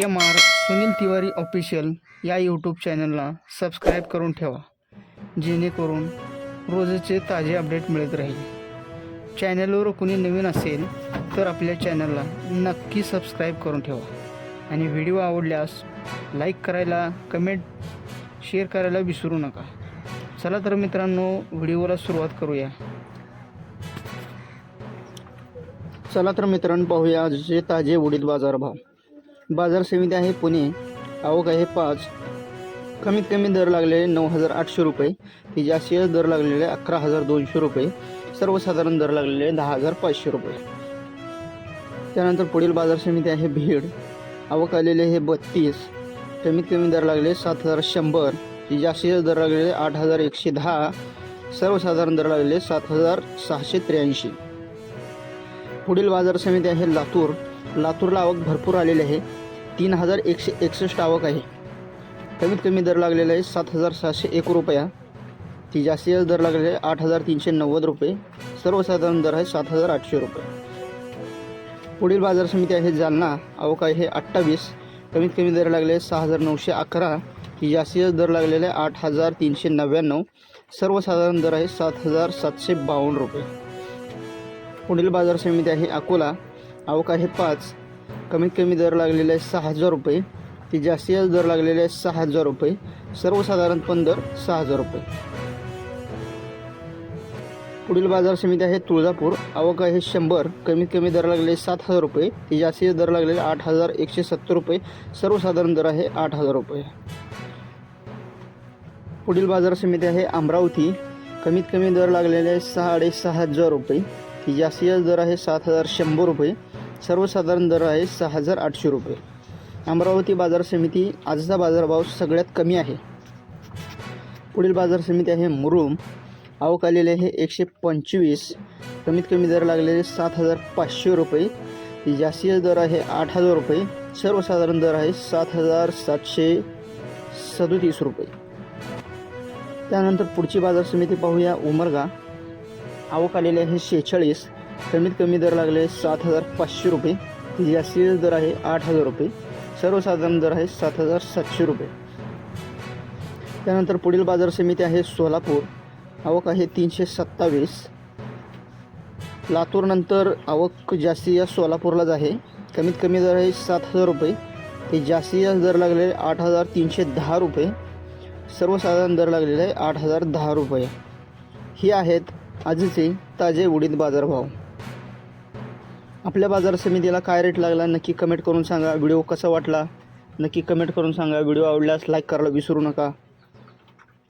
M R Sunil Tiwari official या YouTube चॅनलला subscribe करून ठेवा जेणेकरून रोजचे ताजे अपडेट मिळत राहील. चॅनलवर कुणी नवीन असेल तर आपल्या चॅनलला नक्की सबस्क्राईब करून ठेवा. आणि व्हिडिओ आवडल्यास लाईक करायला कमेंट शेअर करायला विसरू नका. चला तर मित्रांनो व्हिडिओला सुरुवात करूया. चला तर मित्रांनो पाहूया आजचे ताजे उडीद बाजारभाव. बाजार समिती आहे पुणे. आवक आहे पाच. कमीत कमी दर लागलेले नऊ हजार आठशे रुपये. ते जास्तीत दर लागलेले अकरा हजार दोनशे रुपये. सर्वसाधारण दर लागलेले दहा हजार पाचशे रुपये. त्यानंतर पुढील बाजार समिती आहे भीड. आवक आलेले हे बत्तीस. कमीत कमी दर लागले सात हजार शंभर. ते जास्तीत दर लागलेले आठ हजार एकशे दहा. सर्वसाधारण दर लागलेले सात हजार सहाशे त्र्याऐंशी. पुढील बाजार समिती आहे लातूर. लातूरला आवक भरपूर आलेली आहे. तीन हजार एकशे एकसष्ट आवक आहे. कमीत कमी दर लागलेला आहे सात हजार सहाशे एक रुपया. ती जास्तीत दर लागलेला आहे आठ हजार तीनशे नव्वद रुपये. सर्वसाधारण दर आहे सात हजार आठशे रुपये. पुढील बाजार समिती आहे जालना. आवक आहे अठ्ठावीस. कमीत कमी दर लागले सहा हजार नऊशे अकरा. ती जास्तीत दर लागलेला आहे आठ हजार तीनशे नव्याण्णव. सर्वसाधारण दर आहे सात हजार सातशे बावन्न रुपये. पुढील बाजार समिती आहे अकोला. आवक आहे पाच. कमीत कमी दर लागलेले आहे सहा हजार रुपये. ती जास्तीत दर लागलेले आहे सहा हजार रुपये. सर्वसाधारणपण दर सहा हजार रुपये. पुढील बाजार समिती आहे तुळजापूर. आवक आहे शंभर. कमीत कमी दर लागलेले सात हजार रुपये. ती जास्तीत दर लागलेले आठ हजार एकशे सत्तर रुपये. सर्वसाधारण दर आहे आठ हजार रुपये. पुढील बाजार समिती आहे अमरावती. कमीत कमी दर लागलेले आहे सहा सहा हजार रुपये. ती जास्तीत दर आहे सात हजार शंभर रुपये. सर्वसाधारण दर आहे सहा हजार आठशे रुपये. अमरावती बाजार समिती आजचा बाजारभाव सगळ्यात कमी आहे. पुढील बाजार समिती आहे मुरुम. आवक आलेले आहे एकशे पंचवीस. कमीत कमी दर लागलेले सात हजार पाचशे रुपये. ती जास्तीत दर आहे आठ हजार रुपये. सर्वसाधारण दर आहे सात हजार सातशे सदोतीस रुपये. त्यानंतर पुढची बाजार समिती पाहूया उमरगा. आवक आलेली आहे शेहेचाळीस. कमीत कमी दर लागले सात हजार पाचशे रुपये. ती जास्तीत दर आहे आठ हजार रुपये. सर्वसाधारण दर आहे सात हजार सातशे रुपये. त्यानंतर पुढील बाजार समिती आहे सोलापूर. आवक आहे तीनशे सत्तावीस. लातूरनंतर आवक जास्ती या सोलापूरलाच आहे. कमीत कमी दर आहे सात हजार रुपये. ते जास्तीत दर लागलेले आठ हजार तीनशे दहा रुपये. सर्वसाधारण दर लागलेले आहे आठ हजार दहा रुपये. हे आहेत आजचे ताजे उडीद बाजारभाव. आपल्या बाजार समितीला काय रेट लागला नक्की कमेंट करून सांगा. व्हिडिओ कसा वाटला नक्की कमेंट करून सांगा. व्हिडिओ आवडल्यास लाईक करायला विसरू नका.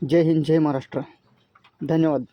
जय हिंद जय महाराष्ट्र. धन्यवाद.